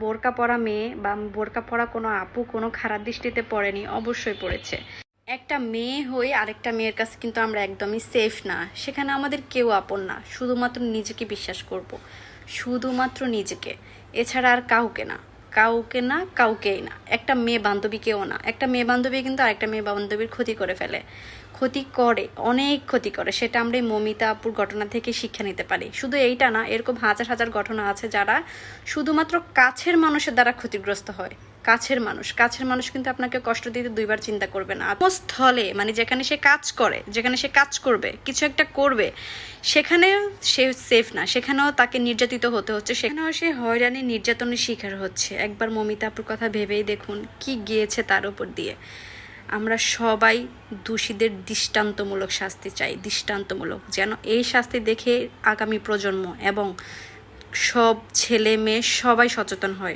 বোরকা পরা মেয়ে বা বোরকা পরা কোনো আপু কোনো খারাপ দৃষ্টিতে পড়েনি, অবশ্যই পড়েছে। একটা মেয়ে হয়ে আরেকটা মেয়ের কাছে কিন্তু আমরা একদমই সেফ না। সেখানে আমাদের কেউ আপন না, শুধুমাত্র নিজেকে বিশ্বাস করব। শুধুমাত্র নিজেকে। এছাড়া আর কাউকে না। কাউকে না, কাউকেই না। একটা মেয়ে বান্ধবীকেও না। একটা মেয়ে বান্ধবী কিন্তু আরেকটা মেয়ে বান্ধবীর ক্ষতি করে ফেলে। ক্ষতি করে, অনেক ক্ষতি করে। সেটা আমরা এই মমিতা আপুর ঘটনা থেকে শিক্ষা নিতে পারি। শুধু এইটা না, এরকম হাজার হাজার ঘটনা আছে যারা শুধুমাত্র কাছের মানুষের দ্বারা ক্ষতিগ্রস্ত হয়। কাছের মানুষ। কাছের মানুষ কিন্তু আপনাকে কষ্ট দিতে দুইবার চিন্তা করবে না। স্থলে মানে যেখানে সে কাজ করে, যেখানে সে কাজ করবে, কিছু একটা করবে সেখানে সে সেফ না। সেখানেও তাকে নির্যাতিত হতে হচ্ছে। সেখানেও সে হয়রানি নির্যাতনের শিকার হচ্ছে। একবার মমিতা আপুর কথা ভেবেই দেখুন কি গিয়েছে তার উপর দিয়ে। আমরা সবাই দোষীদের দৃষ্টান্তমূলক শাস্তি চাই, দৃষ্টান্তমূলক। যেন এই শাস্তি দেখে আগামী প্রজন্ম এবং সব ছেলে মেয়ে সবাই সচেতন হয়।